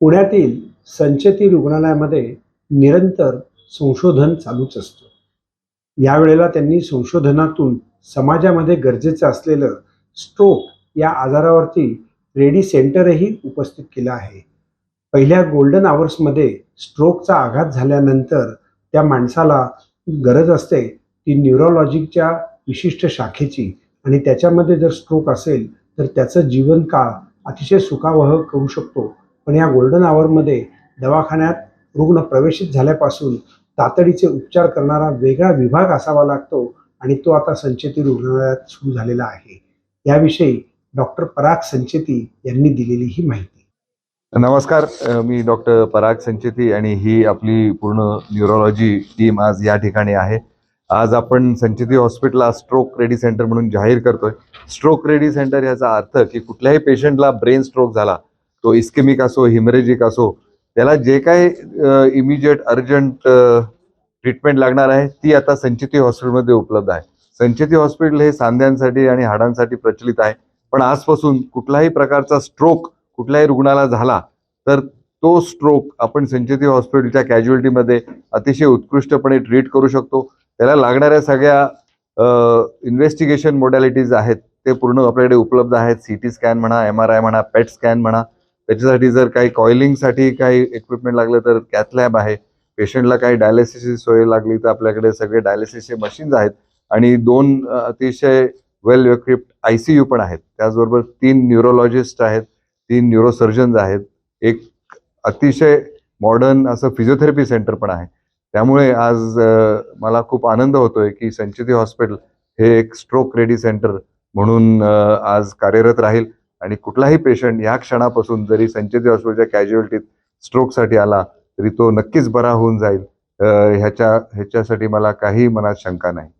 पुण्यातील संचेती रुग्णालयामध्ये निरंतर संशोधन चालूच असतं. यावेळेला त्यांनी संशोधनातून समाजामध्ये गरजेचं असलेलं स्ट्रोक या आजारावरती रेडी सेंटरही उपस्थित केलं आहे. पहिल्या गोल्डन आवर्समध्ये स्ट्रोकचा आघात झाल्यानंतर त्या माणसाला गरज असते ती न्यूरोलॉजिकच्या विशिष्ट शाखेची आणि त्याच्यामध्ये जर स्ट्रोक असेल तर त्याचं जीवनकाळ अतिशय सुखावह करू शकतो पण या गोल्डन आवरमध्ये दवाखान्यात रुग्ण प्रवेशित झाल्यापासून तातडीचे उपचार करणारा वेगळा विभाग असावा लागतो आणि तो आता संचेती रुग्णालयात सुरू झालेला आहे. याविषयी डॉक्टर पराग संचेती यांनी दिलेली ही माहिती. नमस्कार मी डॉक्टर पराग संचेती आणि ही आपली पूर्ण न्यूरोलॉजी टीम आज या ठिकाणी आहे. आज आपण संचेती हॉस्पिटलला स्ट्रोक रेडी सेंटर म्हणून जाहीर करतोय. स्ट्रोक रेडी सेंटर याचा अर्थ की कुठल्याही पेशंटला ब्रेन स्ट्रोक झाला तो इस्केमिक असो हिमरेजिक असो त्याला जे काही इमिजिएट अर्जंट ट्रीटमेंट लागणार आहे ती आता संचिती हॉस्पिटलमध्ये उपलब्ध आहे. संचिती हॉस्पिटल हे सांध्यांसाठी आणि हाडांसाठी प्रचलित आहे. पण आजपासून कुठलाही प्रकारचा स्ट्रोक कुठल्याही रुग्णाला झाला तर तो स्ट्रोक आपण संचिती हॉस्पिटलच्या कॅज्युअलिटीमध्ये अतिशय उत्कृष्टपणे ट्रीट करू शकतो. त्याला लागणाऱ्या सगळ्या इन्व्हेस्टिगेशन मोडॅलिटीज आहेत ते पूर्ण आपल्याकडे उपलब्ध आहेत. सी टी स्कॅन म्हणा एम आर आय म्हणा पेट स्कॅन म्हणा त्याच्यासाठी जर काही कॉइलिंगसाठी काही इक्विपमेंट लागलं तर कॅथ लॅब आहे. पेशंटला काही डायलिसिसची सोय लागली तर आपल्याकडे सगळे डायलिसिसचे मशीन्स आहेत. आणि दोन अतिशय well equipped I C U पण आहेत. त्याचबरोबर तीन न्यूरोलॉजिस्ट आहेत तीन न्यूरोसर्जन्स आहेत. एक अतिशय मॉडर्न असं फिजिओथेरपी सेंटर पण आहे. त्यामुळे आज मला खूप आनंद होतोय की संचिती हॉस्पिटल हे एक स्ट्रोक रेडी सेंटर म्हणून आज कार्यरत राहील. आणि कुठलाही पेशंट या क्षणापासून जरी संचेती हॉस्पिटलच्या कॅज्युअलिटीत स्ट्रोकसाठी आला तरी तो नक्कीच बरा होऊन जाईल. ह्याच्या ह्याच्यासाठी मला काही मनात शंका नाही.